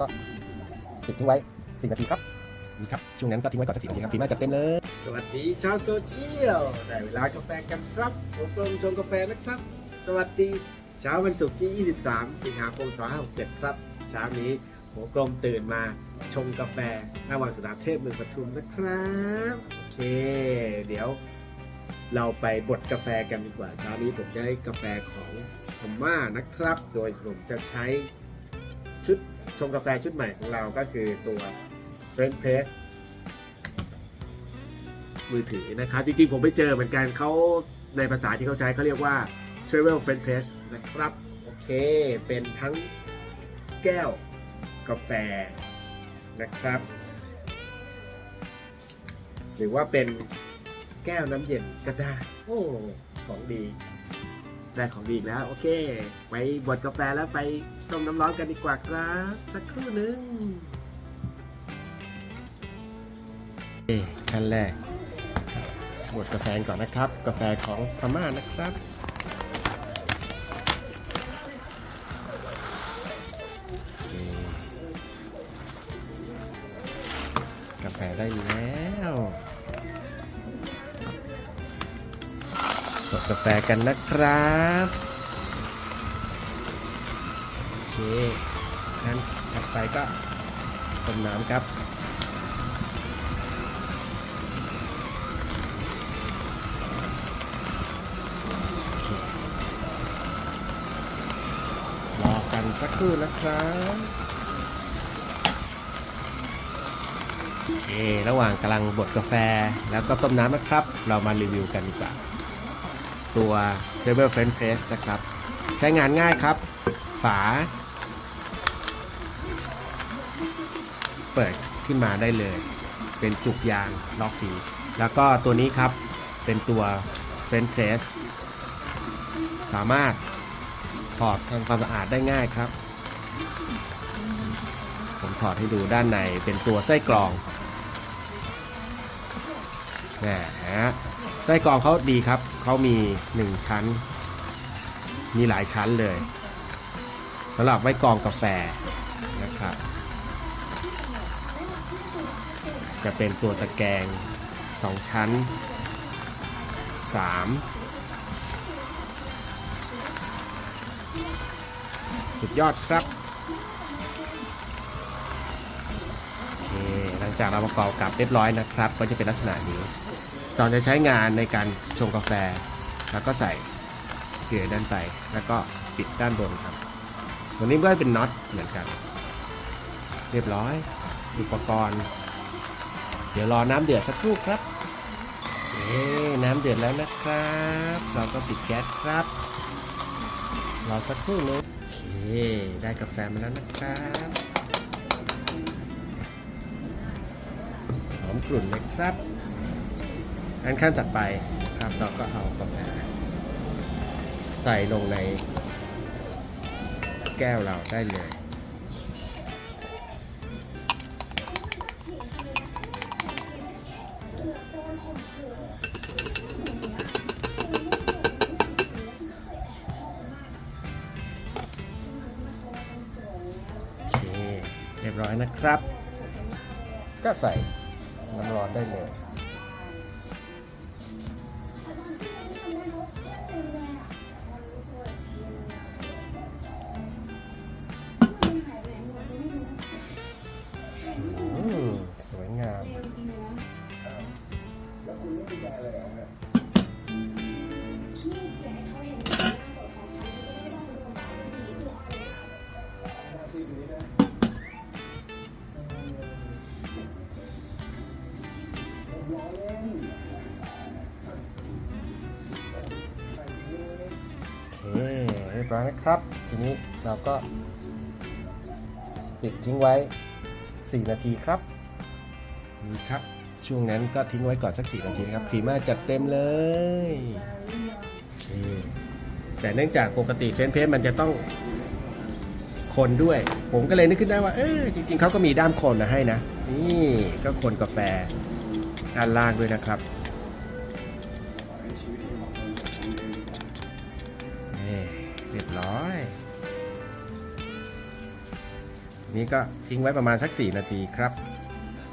ก็ปิดทิ้งไว้4นาทีครับนี่ครับ ช่วงนั้นก็ทิ้งไว้ก่อนสักสี่นาทีครับพีมาจัดเต็มเลย สวัสดีชาวโซเชียลได้เวลากาแฟกันครับผมกลมชงกาแฟนะครับ สวัสดีเช้าวันศุกร์ที่ 23 สิงหาคม2567 ครับ เช้านี้หัวกลมตื่นมาชงกาแฟหน้าวังสุดาเทพเมืองปทุมนะครับ โอเค เดี๋ยวเราไปบดกาแฟกันดีกว่า เช้านี้ผมได้กาแฟของพม่านะครับ โดยผมจะใช้ ชุดชงกาแฟชุดใหม่ของเราก็คือตัว French Press มือถือนะครับ จริงๆ ผมไปเจอเหมือนกันเขาในภาษาที่เขาใช้เขาเรียกว่า Travel French Press นะครับ โอเค เป็นทั้งแก้วกาแฟนะครับ หรือว่าเป็นแก้วน้ำเย็นก็ได้ โอ้ ของดี ได้ของดีอีกแล้ว โอเค ไปบดกาแฟแล้วไปต้มน้ำร้อนกันดีกว่าครับ สักครู่หนึ่งขั้นแรกบดกาแฟก่อนนะครับ กาแฟของพม่านะครับกาแฟได้แล้ว กาแฟกันนะครับโอเคงั้นถัดไปก็ต้มน้ำครับรอกันสักครู่นะครับโอเค ระหว่างกำลังบดกาแฟแล้วก็ต้มน้ำนะครับ เรามารีวิวกันดีกว่า ตัว t a b l e French Press นะครับ ใช้งานง่ายครับ ฝา เปิดขึ้นมาได้เลย เป็นจุกยางล็อกดีแล้วก็ตัวนี้ครับเป็นตัว French Press สามารถถอดทำความสะอาดได้ง่ายครับ ผมถอดให้ดูด้านในเป็นตัวไส้กรองนะฮะ ไส้กรองเขาดีครับ เขามี 1 ชั้น มีหลายชั้นเลยสำหรับไว้กรองกาแฟนะครับ จะเป็นตัวตะแกรง2 ชั้น 3 สุดยอดครับโอเคหลังจากเราประกอบกับเรียบร้อยนะครับ ก็จะเป็นลักษณะนี้ ก่อนจะใช้งานในการชงกาแฟ แล้วก็ใส่เกลือด้านไป แล้วก็ปิดด้านบนครับ ตัวนี้ก็เป็นน็อตเหมือนกัน เรียบร้อย อุปกรณ์ เดี๋ยวรอน้ำเดือดสักครู่ครับโอเคน้ำเดือดแล้วนะครับ เราก็ปิดแก๊สครับ รอสักครู่นึงโอเคได้กาแฟมาแล้วนะครับหอมกลุ่นเลยครับ อันขั้นถัดไปครับเราก็เอากาแฟใส่ลงในแก้วเราได้เลยเรียบร้อยนะครับ ก็ใส่น้ำร้อนได้เลย รียบร้อยนะครับ ทีนี้เราก็ปิดทิ้งไว้ 4 นาทีครับนี่ครับ ช่วงนั้นก็ทิ้งไว้ก่อนสัก 4 นาทีนะครับพรีมาจัดเต็มเลยโอเคแต่เนื่องจากปกติเฟนเพรสมันจะต้องคนด้วย ผมก็เลยนึกขึ้นได้ว่า เออจริง ๆเขาก็มีด้ามคนมาให้นะ นี่ก็คนกาแฟด้านล่างด้วยนะครับ ร้อย นี้ก็ทิ้งไว้ประมาณสัก 4 นาทีครับ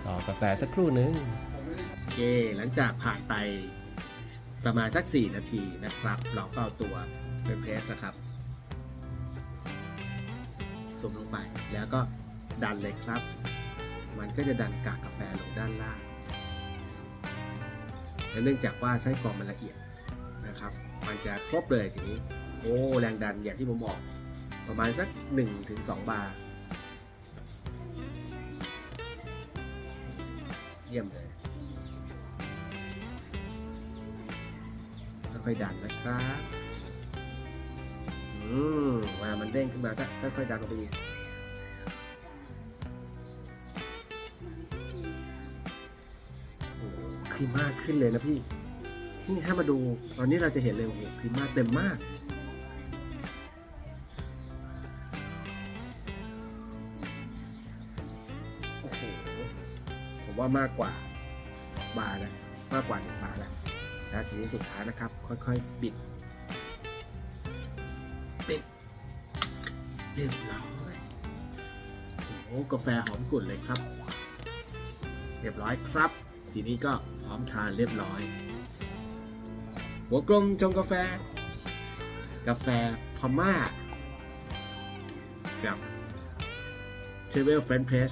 รอกาแฟสักครู่หนึงโอเค หลังจากผ่านไปประมาณสัก 4 นาทีนะครับ เราก็เอาตัวเป็นเพรสนะครับสุ่มลงไปแล้วก็ดันเลยครับ มันก็จะดันกากกาแฟลงด้านล่างและเนื่องจากว่าไส้กรองมันละเอียดนะครับ มันจะครบเลยทีนี้ อ้ แรงดันอย่างที่ผมบอก ประมาณสัก1-2บาร์เยี่ยมเลยค่อยๆดันนะครับ อืมมามันเด้งขึ้นมาก็ค่อยๆดันลงไปอีกโอ้ครีมากขึ้นเลยนะพี่ นี่ถ้ามาดู ตอนนี้เราจะเห็นเลยโอ้โหครีมมากเต็มมาก มามากกว่าบาร์นะมากกว่าหนึ่งบาร์แล้วแล้วทีนี้สุดท้ายนะครับ ค่อยๆ บิดปิดเรียบร้อยโอ้กาแฟหอมกลุ่นเลยครับ เรียบร้อยครับ ทีนี้ก็พร้อมทานเรียบร้อย หัวกลมชงกาแฟ กาแฟพม่ากับเชเวลเฟรนเพรส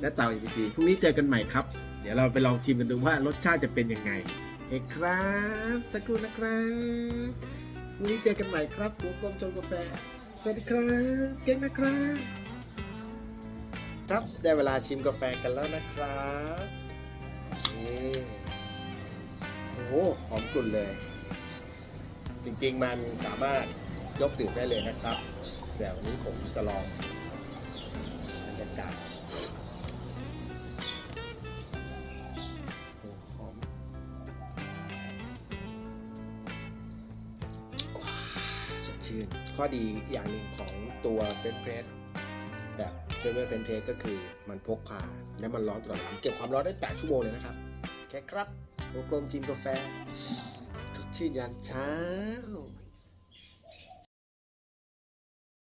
และเต่า EPC พรุ่งนี้เจอกันใหม่ครับ เดี๋ยวเราไปลองชิมกันดูว่ารสชาติจะเป็นยังไงโอเคครับ สักครู่นะครับพรุ่งนี้เจอกันใหม่ครับหัวกลมชงกาแฟ สวัสดีครับเก่งนะครับ ครับได้เวลาชิมกาแฟกันแล้วนะครับนี่โอ้โหหอมกลุ่นเลย จริงๆมันสามารถยกดื่มได้เลยนะครับแต่วันนี้ผมจะลอง สดชื่น ข้อดีอย่างหนึ่งของตัวเฟนเพรสแบบเทรเวอร์เฟนเทสก็คือมันพกพา และมันร้อนตลอดเวลาเก็บความร้อนได้ 8 ชั่วโมงเลยนะครับ แค่ครับโปรกลมจิมกาแฟสดชื่นยามเช้า